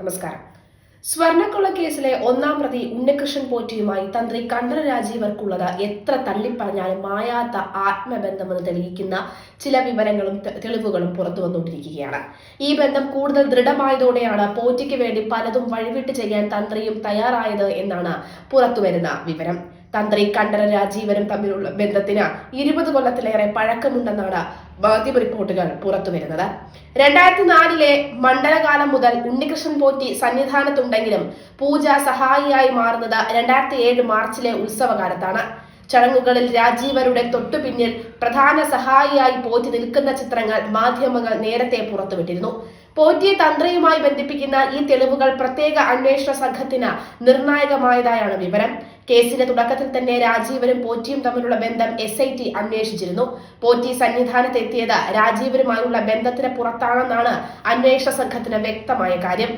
നമസ്കാരം. സ്വർണക്കൊള്ള കേസിലെ ഒന്നാം പ്രതി ഉണ്ണികൃഷ്ണൻ പോറ്റിയുമായി തന്ത്രി കണ്ഠര രാജീവർക്കുള്ളത് എത്ര തള്ളിപ്പറഞ്ഞാലും മായാത്ത ആത്മബന്ധമെന്ന് തെളിയിക്കുന്ന ചില വിവരങ്ങളും തെളിവുകളും പുറത്തു വന്നുകൊണ്ടിരിക്കുകയാണ്. ഈ ബന്ധം കൂടുതൽ ദൃഢമായതോടെയാണ് പോറ്റിക്ക് വേണ്ടി പലതും വഴിവിട്ട് ചെയ്യാൻ തന്ത്രിയും തയ്യാറായത് എന്നാണ് പുറത്തുവരുന്ന വിവരം. തന്ത്രി കണ്ഠര രാജീവനും തമ്മിലുള്ള ബന്ധത്തിന് ഇരുപത് കൊല്ലത്തിലേറെ പഴക്കമുണ്ടെന്നാണ് മാധ്യമ റിപ്പോർട്ടുകൾ പുറത്തു വരുന്നത്. രണ്ടായിരത്തി നാലിലെ മണ്ഡലകാലം മുതൽ ഉണ്ണികൃഷ്ണൻ പോറ്റി സന്നിധാനത്തുണ്ടെങ്കിലും പൂജ സഹായിയായി മാറുന്നത് രണ്ടായിരത്തി ഏഴ് മാർച്ചിലെ ഉത്സവകാലത്താണ്. ചടങ്ങുകളിൽ രാജീവരുടെ തൊട്ടുപിന്നിൽ പ്രധാന സഹായിയായി പോറ്റി നിൽക്കുന്ന ചിത്രങ്ങൾ മാധ്യമങ്ങൾ നേരത്തെ പുറത്തുവിട്ടിരുന്നു. പോറ്റിയെ തന്ത്രിയുമായി ബന്ധിപ്പിക്കുന്ന ഈ തെളിവുകൾ പ്രത്യേക അന്വേഷണ സംഘത്തിന് നിർണായകമായതായാണ് വിവരം. കേസിന്റെ തുടക്കത്തിൽ തന്നെ രാജീവനും പോറ്റിയും തമ്മിലുള്ള ബന്ധം എസ് ഐ ടി അന്വേഷിച്ചിരുന്നു. പോറ്റി സന്നിധാനത്ത് എത്തിയത് രാജീവരുമായുള്ള ബന്ധത്തിന് പുറത്താണെന്നാണ് അന്വേഷണ സംഘത്തിന് വ്യക്തമായ കാര്യം.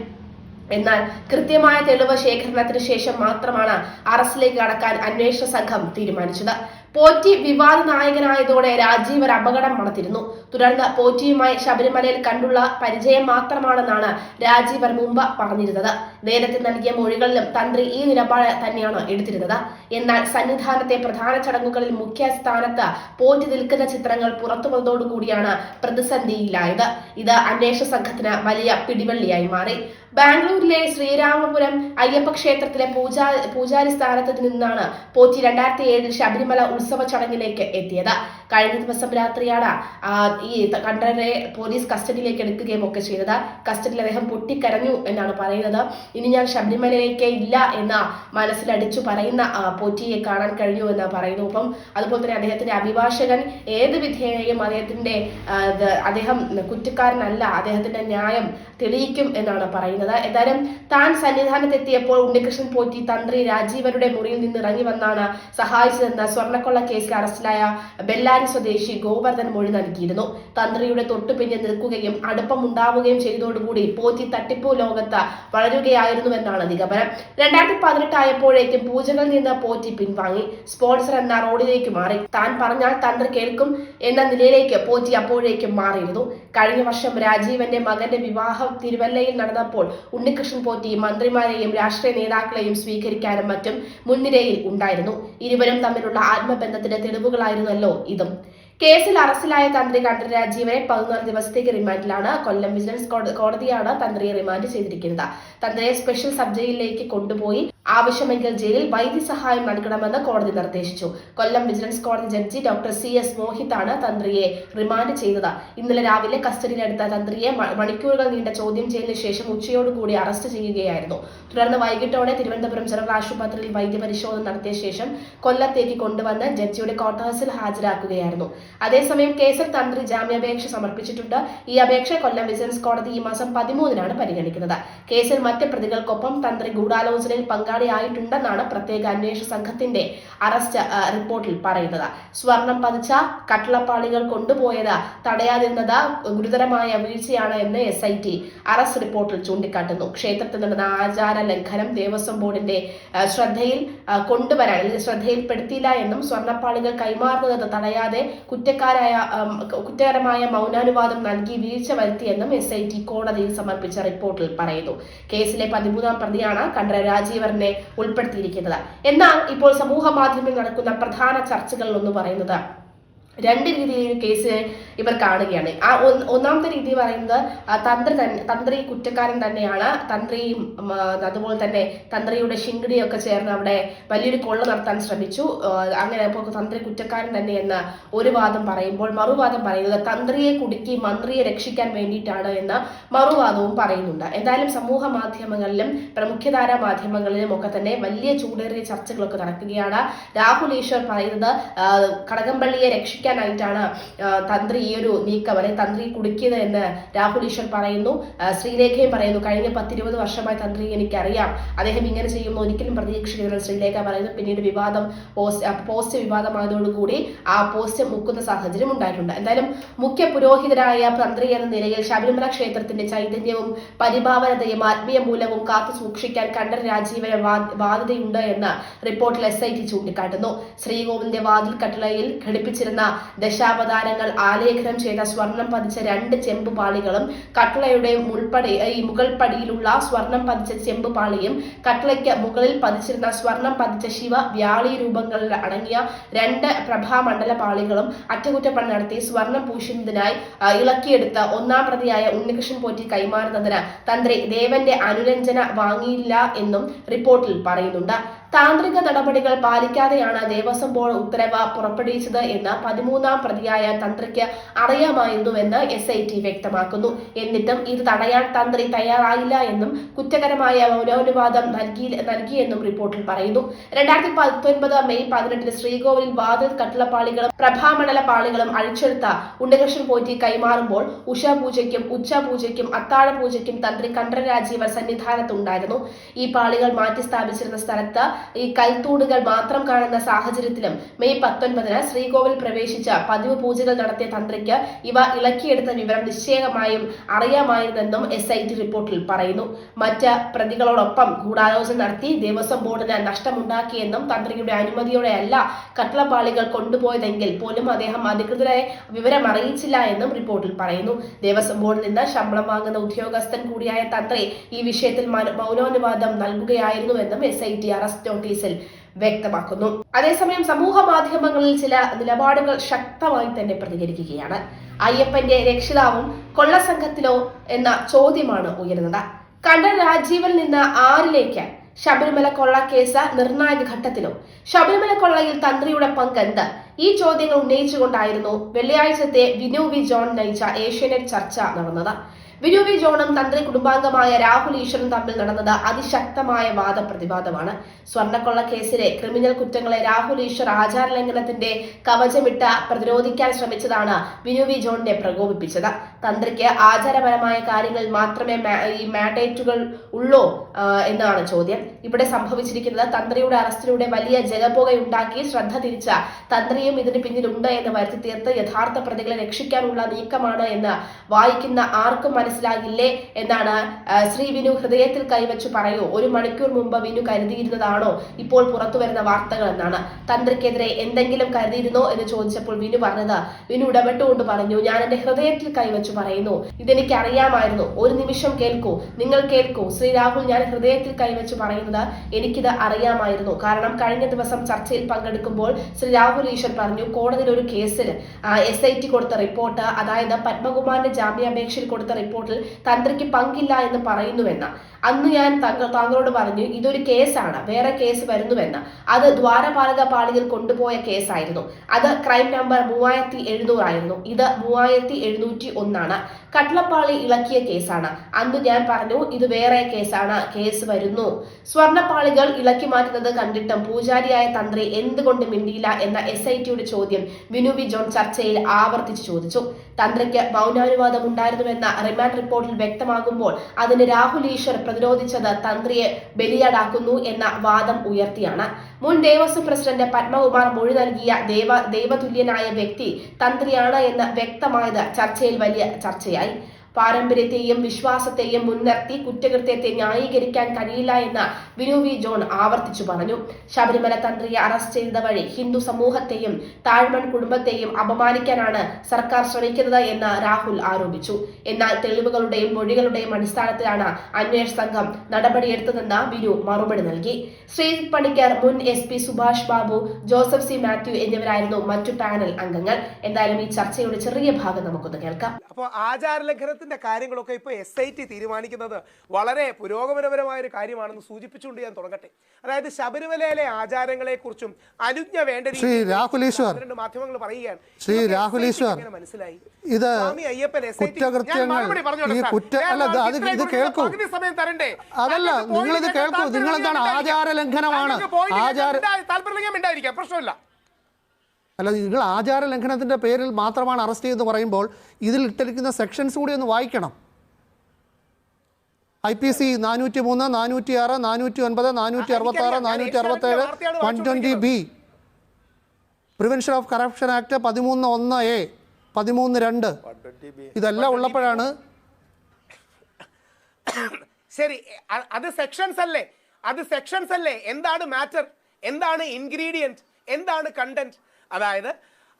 എന്നാൽ കൃത്യമായ തെളിവ് ശേഖരണത്തിന് ശേഷം മാത്രമാണ് അറസ്റ്റിലേക്ക് കടക്കാൻ അന്വേഷണ സംഘം തീരുമാനിച്ചത്. പോറ്റി വിവാദ നായകനായതോടെ രാജീവർ അപകടം മണത്തിരുന്നു. തുടർന്ന് പോറ്റിയുമായി ശബരിമലയിൽ കണ്ടുള്ള പരിചയം മാത്രമാണെന്നാണ് രാജീവർ മുമ്പ് പറഞ്ഞിരുന്നത്. നേരത്തെ നൽകിയ മൊഴികളിലും തന്ത്രി ഈ നിലപാട് തന്നെയാണ് എടുത്തിരുന്നത്. എന്നാൽ സന്നിധാനത്തെ പ്രധാന ചടങ്ങുകളിൽ മുഖ്യ സ്ഥാനത്ത് പോറ്റി നിൽക്കുന്ന ചിത്രങ്ങൾ പുറത്തു വന്നതോടുകൂടിയാണ് പ്രതിസന്ധിയിലായത്. ഇത് അന്വേഷണ സംഘത്തിന് വലിയ പിടിവള്ളിയായി മാറി. ബാംഗ്ലൂരിലെ ശ്രീരാമപുരം അയ്യപ്പ ക്ഷേത്രത്തിലെ പൂജാ പൂജാരി സ്ഥാനത്ത് നിന്നാണ് പോറ്റി രണ്ടായിരത്തി ഏഴിൽ ശബരിമല ഉത്സവ ചടങ്ങിലേക്ക് എത്തിയത്. കഴിഞ്ഞ ദിവസം രാത്രിയാണ് ഈ കണ്ഠരനെ പോലീസ് കസ്റ്റഡിയിലേക്ക് എടുക്കുകയും ഒക്കെ ചെയ്തത്. കസ്റ്റഡിയിൽ അദ്ദേഹം പൊട്ടിക്കരഞ്ഞു എന്നാണ് പറയുന്നത്. ഇനി ഞാൻ ശബരിമലയിലേക്ക് ഇല്ല എന്ന മനസ്സിലടിച്ചു പറയുന്ന പോറ്റിയെ കാണാൻ കഴിഞ്ഞു എന്ന് പറയുന്നു. അപ്പം അതുപോലെ തന്നെ അദ്ദേഹത്തിന്റെ അഭിഭാഷകൻ ഏത് വിധേയയും അദ്ദേഹത്തിന്റെ അദ്ദേഹം കുറ്റക്കാരനല്ല അദ്ദേഹത്തിന്റെ ന്യായം തെളിയിക്കും എന്നാണ് പറയുന്നത്. എന്തായാലും താൻ സന്നിധാനത്തെത്തിയപ്പോൾ ഉണ്ണികൃഷ്ണൻ പോറ്റി തന്ത്രി രാജീവരുടെ മുറിയിൽ നിന്ന് ഇറങ്ങി വന്നാണ് സഹായിച്ചതെന്ന് സ്വർണക്കൊള്ള കേസിൽ അറസ്റ്റിലായ ബെല്ലാരി സ്വദേശി ഗോവർദ്ധൻ മൊഴി നൽകിയിരുന്നു. തന്ത്രിയുടെ തൊട്ടുപിന്നിൽ നിൽക്കുകയും അടുപ്പം അടുപ്പമുണ്ടാവുകയും ചെയ്തതോടുകൂടി പോറ്റി തട്ടിപ്പു ലോകത്ത് വളരുകയായിരുന്നുവെന്നാണ് നിഗമനം. രണ്ടായിരത്തി പതിനെട്ട് ആയപ്പോഴേക്കും പൂജകളിൽ നിന്ന് പോറ്റി പിൻവാങ്ങി. സ്പോൺസർ എന്ന റോഡിലേക്ക് മാറി. താൻ പറഞ്ഞാൽ തന്ത്രി കേൾക്കും എന്ന നിലയിലേക്ക് പോറ്റി അപ്പോഴേക്കും മാറിയിരുന്നു. കഴിഞ്ഞ വർഷം രാജീവന്റെ മകന്റെ വിവാഹം തിരുവല്ലയിൽ നടന്നപ്പോൾ ഉണ്ണികൃഷ്ണൻ പോറ്റി മന്ത്രിമാരെയും രാഷ്ട്രീയ നേതാക്കളെയും സ്വീകരിക്കാനും മറ്റും മുൻനിരയിൽ ഉണ്ടായിരുന്നു. ഇരുവരും തമ്മിലുള്ള ആത്മബന്ധത്തിന്റെ തെളിവുകളായിരുന്നല്ലോ ഇതും. കേസിൽ അറസ്റ്റിലായ തന്ത്രി കണ്ഠര രാജീവനെ പതിനാല് ദിവസത്തേക്ക് റിമാൻഡിലാണ് കൊല്ലം വിജിലൻസ് കോട- കോടതിയാണ് തന്ത്രിയെ റിമാൻഡ് ചെയ്തിരിക്കുന്നത്. തന്ത്രിയെ സ്പെഷ്യൽ സബ് ജയിലിലേക്ക് കൊണ്ടുപോയി ആവശ്യമെങ്കിൽ ജയിലിൽ വൈദ്യസഹായം നൽകണമെന്ന് കോടതി നിർദ്ദേശിച്ചു. കൊല്ലം വിജിലൻസ് കോടതി ജഡ്ജി ഡോക്ടർ സി എസ് മോഹിത്താണ് തന്ത്രിയെ റിമാൻഡ് ചെയ്തത്. ഇന്നലെ രാവിലെ കസ്റ്റഡിയിലെടുത്ത തന്ത്രിയെ മണിക്കൂറുകൾ നീണ്ട ചോദ്യം ചെയ്യലിന് ശേഷം ഉച്ചയോടുകൂടി അറസ്റ്റ് ചെയ്യുകയായിരുന്നു. തുടർന്ന് വൈകിട്ടോടെ തിരുവനന്തപുരം ജനറൽ ആശുപത്രിയിൽ വൈദ്യപരിശോധന നടത്തിയ ശേഷം കൊല്ലത്തേക്ക് കൊണ്ടുവന്ന് ജഡ്ജിയുടെ ക്വാർട്ടേഴ്സിൽ ഹാജരാക്കുകയായിരുന്നു. അതേസമയം കേസിൽ തന്ത്രി ജാമ്യാപേക്ഷ സമർപ്പിച്ചിട്ടുണ്ട്. ഈ അപേക്ഷ കൊല്ലം വിജിലൻസ് കോടതി ഈ മാസം പതിമൂന്നിനാണ് പരിഗണിക്കുന്നത്. കേസിൽ മറ്റ് പ്രതികൾക്കൊപ്പം തന്ത്രി ഗൂഢാലോചനയിൽ പങ്കാളിയായിട്ടുണ്ടെന്നാണ് പ്രത്യേക അന്വേഷണ സംഘത്തിന്റെ അറസ്റ്റ് റിപ്പോർട്ടിൽ പറയുന്നത്. സ്വർണം പതിച്ച കട്ടളപ്പാളികൾ കൊണ്ടുപോയത് തടയാതിരുന്നത് ഗുരുതരമായ വീഴ്ചയാണ് എന്ന് എസ് ഐ ടി അറസ്റ്റ് റിപ്പോർട്ടിൽ ചൂണ്ടിക്കാട്ടുന്നു. ക്ഷേത്രത്തിൽ നടന്ന ആചാര ലംഘനം ദേവസ്വം ബോർഡിന്റെ ശ്രദ്ധയിൽ കൊണ്ടുവരാൻ ശ്രദ്ധയിൽപ്പെടുത്തിയില്ല എന്നും സ്വർണപ്പാളികൾ കൈമാറുന്നത് തടയാതെ കുറ്റക്കാരായ കുറ്റകരമായ മൗനാനുവാദം നൽകി വീഴ്ച വരുത്തിയെന്നും എസ് ഐ ടി കോടതിയിൽ സമർപ്പിച്ച റിപ്പോർട്ടിൽ പറയുന്നു. കേസിലെ പതിമൂന്നാം പ്രതിയാണ് കണ്ഠര രാജീവറിനെ ഉൾപ്പെടുത്തിയിരിക്കുന്നത്. എന്നാൽ ഇപ്പോൾ സമൂഹ മാധ്യമങ്ങളിൽ നടക്കുന്ന പ്രധാന ചർച്ചകളിൽ ഒന്ന് പറയുന്നത് രണ്ട് രീതിയിൽ കേസ് ഇവർ കാണുകയാണ്. ആ ഒന്നാമത്തെ രീതി പറയുന്നത് തന്ത്രി തന്നെ തന്ത്രി കുറ്റക്കാരൻ തന്നെയാണ്. തന്ത്രിയും അതുപോലെ തന്നെ തന്ത്രിയുടെ ശിങ്കിടിയൊക്കെ ചേർന്ന് അവിടെ വലിയൊരു കൊള്ള നടത്താൻ ശ്രമിച്ചു. അങ്ങനെ തന്ത്രി കുറ്റക്കാരൻ തന്നെയെന്ന് ഒരു വാദം പറയുമ്പോൾ മറുവാദം പറയുന്നത് തന്ത്രിയെ കുടുക്കി മന്ത്രിയെ രക്ഷിക്കാൻ വേണ്ടിയിട്ടാണ് എന്ന് മറുവാദവും പറയുന്നുണ്ട്. എന്തായാലും സമൂഹ മാധ്യമങ്ങളിലും പ്രമുഖധാര മാധ്യമങ്ങളിലും ഒക്കെ തന്നെ വലിയ ചൂടേറിയ ചർച്ചകളൊക്കെ നടക്കുകയാണ്. രാഹുൽ ഈശ്വർ പറയുന്നത് കടകംപള്ളിയെ രക്ഷിക്കാനായിട്ടാണ് ആ, തന്ത്രി ഈ ഒരു നീക്കം അല്ലെങ്കിൽ തന്ത്രി കുടുക്കിയത് എന്ന് രാഹുൽ ഈശ്വർ പറയുന്നു. ശ്രീലേഖയും പറയുന്നു കഴിഞ്ഞ പത്തിരുപത് വർഷമായി തന്ത്രി എനിക്കറിയാം. അദ്ദേഹം ഇങ്ങനെ ചെയ്യുമെന്ന് ഒരിക്കലും പ്രതീക്ഷിക്കുന്നില്ല ശ്രീലേഖ പറയുന്നു. പിന്നീട് വിവാദം പോസ്റ്റ് പോസ്റ്റ് വിവാദമായതോടുകൂടി ആ പോസ്റ്റ് മുക്കുന്ന സാഹചര്യം ഉണ്ടായിട്ടുണ്ട്. എന്തായാലും മുഖ്യ പുരോഹിതരായ തന്ത്രി എന്ന നിലയിൽ ശബരിമല ക്ഷേത്രത്തിന്റെ ചൈതന്യവും പരിഭാവനതയും ആത്മീയ മൂലവും കാത്തു സൂക്ഷിക്കാൻ കണ്ഠർ രാജീവന് വാ- ബാധ്യതയുണ്ട് എന്ന് റിപ്പോർട്ടിൽ എസ് ഐ ടി ചൂണ്ടിക്കാട്ടുന്നു. ശ്രീകോവിന്റെ വാതിൽ കട്ടളയിൽ ഘടിപ്പിച്ചിരുന്ന ദശാവതാരങ്ങൾ ആലേഖനം ചെയ്ത സ്വർണം പതിച്ച രണ്ട് ചെമ്പ് പാളികളും കട്ട്ളയുടെ മുൾപ്പടി ഈ മുകൾ പടിയിലുള്ള സ്വർണം പതിച്ച ചെമ്പ് പാളിയും കട്ട്ളയ്ക്ക് മുകളിൽ പതിച്ചിരുന്ന സ്വർണം പതിച്ച ശിവ വ്യാളി രൂപങ്ങളിൽ അടങ്ങിയ രണ്ട് പ്രഭാമണ്ഡല പാളികളും അറ്റകുറ്റപ്പണി നടത്തി സ്വർണം പൂശുന്നതിനായി ഇളക്കിയെടുത്ത് ഒന്നാം പ്രതിയായ ഉണ്ണികൃഷ്ണൻ പോറ്റി കൈമാറുന്നതിന് തന്ത്രി ദേവന്റെ അനുരഞ്ജന വാങ്ങിയില്ല എന്നും റിപ്പോർട്ടിൽ പറയുന്നുണ്ട്. താന്ത്രിക നടപടികൾ പാലിക്കാതെയാണ് ദേവസ്വം ബോർഡ് ഉത്തരവ് പുറപ്പെടുവിച്ചത് എന്ന് പതിമൂന്നാം പ്രതിയായ തന്ത്രിക്ക് അറിയാമായിരുന്നുവെന്ന് എസ് ഐ ടി വ്യക്തമാക്കുന്നു. എന്നിട്ടും ഇത് തടയാൻ തന്ത്രി തയ്യാറായില്ല എന്നും കുറ്റകരമായ മൗനാനുവാദം നൽകി നൽകിയെന്നും റിപ്പോർട്ടിൽ പറയുന്നു. രണ്ടായിരത്തി പത്തൊൻപത് മെയ് പതിനെട്ടിന് ശ്രീകോവിലിൽ വാതിൽ കട്ടിളപ്പാളികളും പ്രഭാമണ്ഡല പാളികളും അഴിച്ചെടുത്ത ഉണ്ണികൃഷ്ണൻ പോറ്റി കൈമാറുമ്പോൾ ഉഷാപൂജയ്ക്കും ഉച്ചപൂജയ്ക്കും അത്താഴ പൂജയ്ക്കും തന്ത്രി കണ്ഠര രാജീവർ സന്നിധാനത്തുണ്ടായിരുന്നു. ഈ പാളികൾ മാറ്റി സ്ഥാപിച്ചിരുന്ന സ്ഥലത്ത് ഈ കൽത്തൂണുകൾ മാത്രം കാണുന്ന സാഹചര്യത്തിലും മെയ് പത്തൊൻപതിന് ശ്രീകോവിൽ പ്രവേശിച്ച പതിവ് പൂജകൾ നടത്തിയ തന്ത്രിക്ക് ഇവ ഇളക്കിയെടുത്ത വിവരം നിശ്ചയമായും അറിയാമായിരുന്നെന്നും എസ് ഐ ടി റിപ്പോർട്ടിൽ പറയുന്നു. മറ്റ് പ്രതികളോടൊപ്പം ഗൂഢാലോചന നടത്തി ദേവസ്വം ബോർഡിന് നഷ്ടമുണ്ടാക്കിയെന്നും തന്ത്രിയുടെ അനുമതിയോടെയല്ല കട്ടളപ്പാളികൾ കൊണ്ടുപോയതെങ്കിൽ പോലും അദ്ദേഹം അധികൃതരെ വിവരം അറിയിച്ചില്ല എന്നും റിപ്പോർട്ടിൽ പറയുന്നു. ദേവസ്വം ബോർഡിൽ നിന്ന് ശമ്പളം വാങ്ങുന്ന ഉദ്യോഗസ്ഥൻ കൂടിയായ തന്ത്രി ഈ വിഷയത്തിൽ മൗനോനുവാദം നൽകുകയായിരുന്നുവെന്നും എസ് ഐ ടി അറസ്റ്റ് നോട്ടീസിൽ വ്യക്തമാക്കുന്നു. അതേസമയം സമൂഹ മാധ്യമങ്ങളിൽ ചില നിലപാടുകൾ ശക്തമായി തന്നെ പ്രതികരിക്കുകയാണ്. അയ്യപ്പന്റെ രക്ഷിതാവും കൊള്ളസംഘത്തിലോ എന്ന ചോദ്യമാണ് ഉയരുന്നത്. കണ്ണൻ രാജീവിൽ നിന്ന് ആറിലേക്ക് ശബരിമല കൊള്ള കേസ് നിർണായക ഘട്ടത്തിലോ? ശബരിമല കൊള്ളയിൽ തന്ത്രിയുടെ പങ്ക് എന്ത്? ഈ ചോദ്യങ്ങൾ ഉന്നയിച്ചുകൊണ്ടായിരുന്നു വെള്ളിയാഴ്ചത്തെ വിനു വി ജോൺ നയിച്ച ഏഷ്യാനെറ്റ് ചർച്ച നടന്നത്. വിനു വി ജോണും തന്ത്രി കുടുംബാംഗമായ രാഹുൽ ഈശ്വറും തമ്മിൽ നടന്നത് അതിശക്തമായ വാദപ്രതിവാദമാണ്. സ്വർണക്കൊള്ള കേസിലെ ക്രിമിനൽ കുറ്റങ്ങളെ രാഹുൽ ഈശ്വർ ആചാരലംഘനത്തിന്റെ കവചമിട്ട് പ്രതിരോധിക്കാൻ ശ്രമിച്ചതാണ് വിനോബി ജോണിനെ പ്രകോപിപ്പിച്ചത്. തന്ത്രിക്ക് ആചാരപരമായ കാര്യങ്ങളിൽ മാത്രമേ ഈ മാൻഡേറ്റുകൾ ഉള്ളൂ എന്നാണ് ചോദ്യം. ഇവിടെ സംഭവിച്ചിരിക്കുന്നത് തന്ത്രിയുടെ അറസ്റ്റിലൂടെ വലിയ ജലപുകയുണ്ടാക്കി ശ്രദ്ധ തിരിച്ച തന്ത്രിയും ഇതിന് പിന്നിലുണ്ട് എന്ന് വരുത്തി തീർത്ത് യഥാർത്ഥ പ്രതികളെ രക്ഷിക്കാനുള്ള നീക്കമാണ് എന്ന് വായിക്കുന്ന ആർക്കും മനസ്സിലാകില്ലേ എന്നാണ് ശ്രീ വിനു ഹൃദയത്തിൽ കൈവച്ച് പറയൂ. ഒരു മണിക്കൂർ മുമ്പ് വിനു കരുതിയിരുന്നതാണോ? ഇപ്പോൾ പുറത്തു വരുന്ന വാർത്തകൾ എന്നാണ്. തന്ത്രിക്കെതിരെ എന്തെങ്കിലും കരുതിയിരുന്നോ എന്ന് ചോദിച്ചപ്പോൾ വിനു പറഞ്ഞത് വിനു ഇടപെട്ടുകൊണ്ട് പറഞ്ഞു ഞാൻ എന്റെ ഹൃദയത്തിൽ കൈവച്ചു പറയുന്നു. ഇതെനിക്ക് അറിയാമായിരുന്നു ഒരു നിമിഷം കേൾക്കൂ. നിങ്ങൾ കേൾക്കൂ. ശ്രീ രാഹുൽ ഞാൻ ഹൃദയത്തിൽ കൈവച്ചു പറയുന്നത് എനിക്കിത് അറിയാമായിരുന്നു. കാരണം കഴിഞ്ഞ ദിവസം ചർച്ചയിൽ പങ്കെടുക്കുമ്പോൾ ശ്രീ രാഹുൽ ഈശ്വർ പറഞ്ഞു കോടതിയിൽ ഒരു കേസിൽ എസ് ഐ ടി കൊടുത്ത റിപ്പോർട്ട് അതായത് പത്മകുമാറിന്റെ ജാമ്യാപേക്ഷയിൽ കൊടുത്ത റിപ്പോർട്ടിൽ തന്ത്രിക്ക് പങ്കില്ല എന്ന് പറയുന്നുവെന്ന. അന്ന് ഞാൻ തങ്ക- താങ്കളോട് പറഞ്ഞു ഇതൊരു കേസാണ് വേറെ കേസ് വരുന്നുവെന്ന. അത് ദ്വാരപാലക പാളിയിൽ കൊണ്ടുപോയ കേസായിരുന്നു. അത് ക്രൈം നമ്പർ മൂവായിരത്തി എഴുന്നൂറായിരുന്നു ഇത് മൂവായിരത്തി എഴുന്നൂറ്റി ഒന്നാണ്. കട്ലപ്പാളി ഇളക്കിയ കേസാണ്. അന്ന് ഞാൻ പറഞ്ഞു ഇത് വേറെ കേസാണ് കേസ് വരുന്നു. സ്വർണപ്പാളികൾ ഇളക്കി മാറ്റുന്നത് കണ്ടിട്ടും പൂജാരിയായ തന്ത്രി എന്തുകൊണ്ട് മിണ്ടിയില്ല എന്ന എസ് ഐ ടിയുടെ ചോദ്യം വിനു വി ജോൺ ചർച്ചയിൽ ആവർത്തിച്ചു ചോദിച്ചു. തന്ത്രിക്ക് മൗനാനുവാദം ഉണ്ടായിരുന്നുവെന്ന റിമാൻഡ് റിപ്പോർട്ടിൽ വ്യക്തമാകുമ്പോൾ അതിന് രാഹുൽ ഈശ്വർ പ്രതിരോധിച്ചത് തന്ത്രിയെ ബലിയാടാക്കുന്നു എന്ന വാദം ഉയർത്തിയാണ്. മുൻ ദേവസ്വം പ്രസിഡന്റ് പത്മകുമാർ മൊഴി നൽകിയ ദേവ ദൈവതുല്യനായ വ്യക്തി തന്ത്രിയാണ് എന്ന് വ്യക്തമായത് ചർച്ചയിൽ വലിയ ചർച്ചയായി. പാരമ്പര്യത്തെയും വിശ്വാസത്തെയും മുൻനിർത്തി കുറ്റകൃത്യത്തെ ന്യായീകരിക്കാൻ കഴിയില്ല എന്ന് വിനു വി ജോൺ ആവർത്തിച്ചു പറഞ്ഞു. ശബരിമല തന്ത്രിയെ അറസ്റ്റ് ചെയ്ത വഴി ഹിന്ദു സമൂഹത്തെയും താഴ്മൺ കുടുംബത്തെയും അപമാനിക്കാനാണ് സർക്കാർ ശ്രമിക്കുന്നത് എന്ന് രാഹുൽ ആരോപിച്ചു. എന്നാൽ തെളിവുകളുടെയും മൊഴികളുടെയും അടിസ്ഥാനത്തിലാണ് അന്വേഷണ സംഘം നടപടിയെടുത്തതെന്ന് വിനു മറുപടി നൽകി. ശ്രീ പണിക്കർ മുൻ S P Subhash Babu Joseph C Mathew എന്നിവരായിരുന്നു മറ്റു പാനൽ അംഗങ്ങൾ. എന്തായാലും ഈ ചർച്ചയുടെ ചെറിയ ഭാഗം നമുക്കൊന്ന് കേൾക്കാം. അപ്പോൾ ആചാരലംഘനത്തിന്റെ കാര്യങ്ങളൊക്കെ ഇപ്പോൾ എസ് ഐ ടി തീരുമാനിക്കുന്നത് വളരെ പുരോഗമനപരമായ ഒരു കാര്യമാണെന്ന് സൂചിപ്പിച്ചുകൊണ്ട് ഞാൻ തുടങ്ങട്ടെ. അതായത് ശബരിമലയിലെ ആചാരങ്ങളെക്കുറിച്ചും അനുജ്ഞ വേണ്ട രീതിയിൽ മാധ്യമങ്ങൾ പറയുകയാണ്. ശ്രീ രാഹുലീശ്വർ. മനസ്സിലായി? ഇത് കുറ്റകൃത്യങ്ങൾ ഈ. കുറ്റ അല്ല ഇത് അത് ഇത് കേൾക്കൂ. അതല്ല നിങ്ങൾ ഇത് കേൾക്കൂ. നിങ്ങൾ എന്താണ് ആചാര ലംഘനമാണ് താല്പര്യം ആചാര മിണ്ടായിരിക്കാം പ്രശ്നമില്ല. അല്ല നിങ്ങൾ ആചാര ലംഘനത്തിന്റെ പേരിൽ മാത്രമാണ് അറസ്റ്റ് ചെയ്തെന്ന് പറയുമ്പോൾ ഇതിൽ ഇട്ടിരിക്കുന്ന സെക്ഷൻസ് കൂടി ഒന്ന് വായിക്കണം. ഐ പി സി നാനൂറ്റി മൂന്ന് നാനൂറ്റി ആറ് നാനൂറ്റി ഒൻപത് നാനൂറ്റി അറുപത്തി ആറ് നാനൂറ്റി അറുപത്തേഴ് one twenty B prevention of corruption act പതിമൂന്ന് ഒന്ന് എ പതിമൂന്ന് രണ്ട്. ഇതെല്ലാം ഉള്ളപ്പോഴാണ് ശരി അത് സെക്ഷൻസ് അല്ലേ? അത് സെക്ഷൻസ് അല്ലേ? എന്താണ് മാറ്റർ എന്താണ് ഇൻഗ്രീഡിയന്റ് എന്താണ് കണ്ടന്റ് അതായത്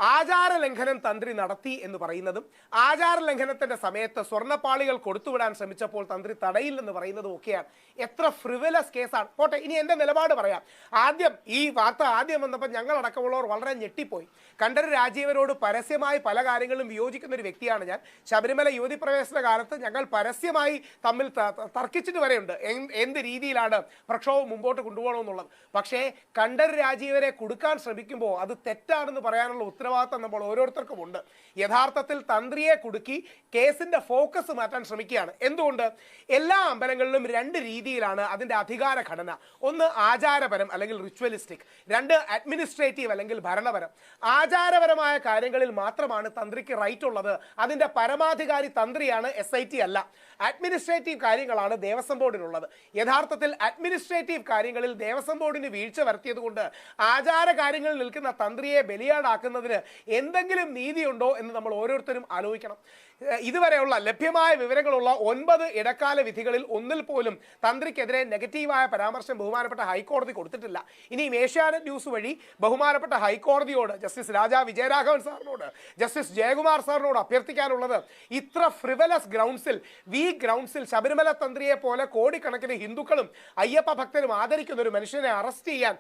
ആചാര ലംഘനം തന്ത്രി നടത്തി എന്ന് പറയുന്നതും ആചാര ലംഘനത്തിന്റെ സമയത്ത് സ്വർണപ്പാളികൾ കൊടുത്തുവിടാൻ ശ്രമിച്ചപ്പോൾ തന്ത്രി തടയില്ലെന്ന് പറയുന്നതും ഒക്കെയാണ്. എത്ര ഫ്രിവലസ് കേസാണ് പോട്ടെ ഇനി എന്റെ നിലപാട് പറയാം. ആദ്യം ഈ വാർത്ത ആദ്യം വന്നപ്പോൾ ഞങ്ങൾ അടക്കമുള്ളവർ വളരെ ഞെട്ടിപ്പോയി. കണ്ഠര രാജീവരോട് പരസ്യമായി പല കാര്യങ്ങളും വിയോജിക്കുന്ന ഒരു വ്യക്തിയാണ് ഞാൻ. ശബരിമല യുവതി പ്രവേശന കാലത്ത് ഞങ്ങൾ പരസ്യമായി തമ്മിൽ തർക്കിച്ചിട്ട് വരെയുണ്ട്. എന്ത് രീതിയിലാണ് പ്രക്ഷോഭം മുമ്പോട്ട് കൊണ്ടുപോകണമെന്നുള്ളത്. പക്ഷേ കണ്ഠര രാജീവരെ കൊടുക്കാൻ ശ്രമിക്കുമ്പോൾ അത് തെറ്റാണെന്ന് പറയാനുള്ള ഉത്തരവാദിത്തം നമ്മൾ ഓരോരുത്തർക്കും ഉണ്ട്. യഥാർത്ഥത്തിൽ തന്ത്രിയെ കുടുക്കി കേസിന്റെ ഫോക്കസ് മാറ്റാൻ ശ്രമിക്കുകയാണ്. എന്തുകൊണ്ട്? എല്ലാ അമ്പലങ്ങളിലും രണ്ട് രീതിയിലാണ് അതിന്റെ അധികാര ഘടന. ഒന്ന് ആചാരപരം അല്ലെങ്കിൽ റിച്വലിസ്റ്റിക് രണ്ട് അഡ്മിനിസ്ട്രേറ്റീവ് അല്ലെങ്കിൽ ഭരണപരം. ആചാരപരമായ കാര്യങ്ങളിൽ മാത്രമാണ് തന്ത്രിക്ക് റൈറ്റ് ഉള്ളത്. അതിന്റെ പരമാധികാരി തന്ത്രിയാണ് എസ് അല്ല. അഡ്മിനിസ്ട്രേറ്റീവ് കാര്യങ്ങളാണ് ദേവസ്വം ബോർഡിനുള്ളത്. യഥാർത്ഥത്തിൽ അഡ്മിനിസ്ട്രേറ്റീവ് കാര്യങ്ങളിൽ ദേവസ്വം ബോർഡിന് വീഴ്ച വരുത്തിയത് കൊണ്ട് ആചാര കാര്യങ്ങളിൽ നിൽക്കുന്ന തന്ത്രിയെ ബലിയാടാക്കുന്നതിന് എന്തെങ്കിലും നീതിയുണ്ടോ എന്ന് നമ്മൾ ഓരോരുത്തരും ആലോചിക്കണം. ഇതുവരെയുള്ള ലഭ്യമായ വിവരങ്ങളുള്ള ഒൻപത് ഇടക്കാല വിധികളിൽ ഒന്നിൽ പോലും തന്ത്രിക്കെതിരെ നെഗറ്റീവായ പരാമർശം ബഹുമാനപ്പെട്ട ഹൈക്കോടതി കൊടുത്തിട്ടില്ല. ഇനിയും ഏഷ്യാനെറ്റ് ന്യൂസ് വഴി ബഹുമാനപ്പെട്ട ഹൈക്കോടതിയോട് ജസ്റ്റിസ് രാജാ വിജയരാഘവൻ സാറിനോട് ജസ്റ്റിസ് ജയകുമാർ സാറിനോട് അഭ്യർത്ഥിക്കാനുള്ളത് ഇത്ര ഫ്രിവലസ് ഗ്രൗണ്ട്സിൽ വി ഗ്രൗണ്ട്സിൽ ശബരിമല തന്ത്രിയെ പോലെ കോടിക്കണക്കിന് ഹിന്ദുക്കളും അയ്യപ്പ ഭക്തരും ആദരിക്കുന്ന ഒരു മനുഷ്യനെ അറസ്റ്റ് ചെയ്യാൻ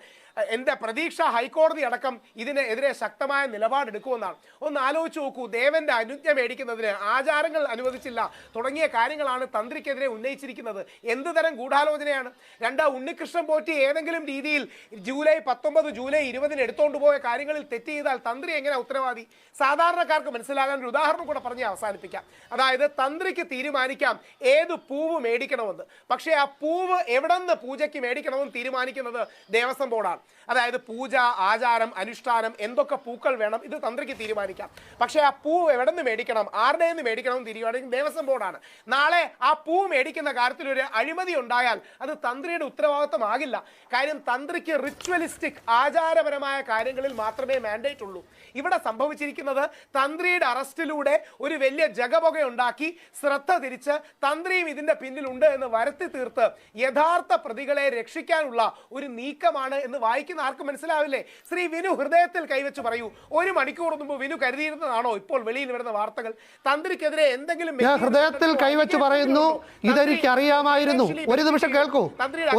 എന്റെ പ്രതീക്ഷ ഹൈക്കോടതി അടക്കം ഇതിനെതിരെ ശക്തമായ നിലപാടെടുക്കുമെന്നാണ്. ഒന്ന് ആലോചിച്ച് നോക്കൂ ദേവന്റെ അനുജ്ഞ മേടിക്കുന്നതിന് ആചാരങ്ങൾ അനുവദിച്ചില്ല. തുടങ്ങിയ കാര്യങ്ങളാണ് തന്ത്രിക്കെതിരെ ഉന്നയിച്ചിരിക്കുന്നത്. എന്ത് തരം ഗൂഢാലോചനയാണ്? രണ്ട് ഉണ്ണികൃഷ്ണൻ പോറ്റി ഏതെങ്കിലും രീതിയിൽ ജൂലൈ പത്തൊമ്പത് ജൂലൈ ഇരുപതിന് എടുത്തുകൊണ്ട് പോയ കാര്യങ്ങളിൽ തെറ്റ് ചെയ്താൽ തന്ത്രി എങ്ങനെ ഉത്തരവാദി? സാധാരണക്കാർക്ക് മനസ്സിലാകാൻ ഒരു ഉദാഹരണം കൂടെ പറഞ്ഞ് അവസാനിപ്പിക്കാം. അതായത് തന്ത്രിക്ക് തീരുമാനിക്കാം ഏത് പൂവ് മേടിക്കണമെന്ന്. പക്ഷേ ആ പൂവ് എവിടെ നിന്ന് പൂജയ്ക്ക് മേടിക്കണമെന്ന് തീരുമാനിക്കുന്നത് ദേവസ്വം ബോർഡാണ്. അതായത് പൂജ ആചാരം അനുഷ്ഠാനം എന്തൊക്കെ പൂക്കൾ വേണം ഇത് തന്ത്രിക്ക് തീരുമാനിക്കാം. പക്ഷേ ആ പൂ എവിടെ നിന്ന് മേടിക്കണം? ആരുടെ നിന്ന് മേടിക്കണം തീരുമാനിക്കും. ദേവസ്വം ബോർഡാണ്. നാളെ ആ പൂ മേടിക്കുന്ന കാര്യത്തിൽ ഒരു അഴിമതി ഉണ്ടായാൽ അത് തന്ത്രിയുടെ ഉത്തരവാദിത്തമാകില്ല. കാര്യം തന്ത്രിക്ക് റിച്വലിസ്റ്റിക് ആചാരപരമായ കാര്യങ്ങളിൽ മാത്രമേ മാൻഡേറ്റ് ഉള്ളൂ. ഇവിടെ സംഭവിച്ചിരിക്കുന്നത് തന്ത്രിയുടെ അറസ്റ്റിലൂടെ ഒരു വലിയ ജഗപുക ഉണ്ടാക്കി ശ്രദ്ധ തിരിച്ച് തന്ത്രിയും ഇതിന്റെ പിന്നിലുണ്ട് എന്ന് വരുത്തി തീർത്ത് യഥാർത്ഥ പ്രതികളെ രക്ഷിക്കാനുള്ള ഒരു നീക്കമാണ് എന്ന് വായിക്കുന്ന ആർക്കും മനസ്സിലാവില്ലേ? ശ്രീ വിനു ഹൃദയത്തിൽ കൈവച്ച് പറയൂ. ഒരു മണിക്കൂർ മുമ്പ് വിനു കരുതിയിരുന്നതാണോ ഇപ്പോൾ വെളിയിൽ വരുന്ന വാർത്തകൾ? തന്ത്രിക്കെതിരെ എന്തെങ്കിലും ഹൃദയത്തിൽ കൈവച്ച് പറയുന്നു. ഇതെനിക്ക് അറിയാമായിരുന്നു. ഒരു നിമിഷം കേൾക്കൂ.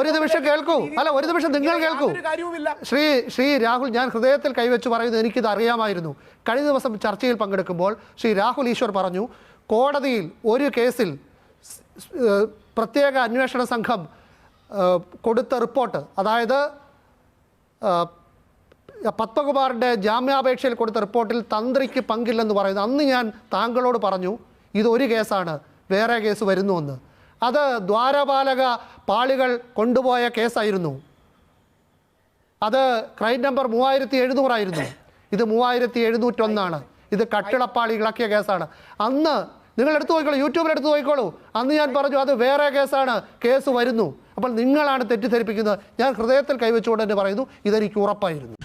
ഒരു നിമിഷം കേൾക്കൂ. അല്ല ഒരു നിമിഷം നിങ്ങൾ കേൾക്കൂ. ശ്രീ ശ്രീ രാഹുൽ ഞാൻ ഹൃദയത്തിൽ കൈവച്ച് പറയുന്നു. എനിക്കിത് അറിയാമായിരുന്നു. കഴിഞ്ഞ ദിവസം ചർച്ചയിൽ പങ്കെടുക്കുമ്പോൾ ശ്രീ രാഹുൽ ഈശ്വർ പറഞ്ഞു കോടതിയിൽ ഒരു കേസിൽ പ്രത്യേക അന്വേഷണ സംഘം കൊടുത്ത റിപ്പോർട്ട് അതായത് പത്മകുമാറിന്റെ ജാമ്യാപേക്ഷയിൽ കൊടുത്ത റിപ്പോർട്ടിൽ തന്ത്രിക്ക് പങ്കില്ലെന്ന് പറയുന്നു അന്ന് ഞാൻ താങ്കളോട് പറഞ്ഞു ഇതൊരു കേസാണ് വേറെ കേസ് വരുന്നുവെന്ന്. അത് ദ്വാരപാലക പാളികൾ കൊണ്ടുപോയ കേസായിരുന്നു. അത് ക്രൈം നമ്പർ മൂവായിരത്തി എഴുന്നൂറായിരുന്നു ഇത് മൂവായിരത്തി എഴുന്നൂറ്റൊന്നാണ് ഇത് കട്ടിളപ്പാളി ഇളക്കിയ കേസാണ്. അന്ന് നിങ്ങൾ എടുത്തു നോക്കിക്കോളൂ യൂട്യൂബിൽ എടുത്തു നോക്കിക്കോളൂ അന്ന് ഞാൻ പറഞ്ഞു അത് വേറെ കേസാണ് കേസ് വരുന്നു. അപ്പോൾ നിങ്ങളാണ് തെറ്റിദ്ധരിപ്പിക്കുന്നത്. ഞാൻ ഹൃദയത്തിൽ കൈവച്ചുകൊണ്ട് തന്നെ പറയുന്നു ഇതെനിക്ക് ഉറപ്പായിരുന്നു.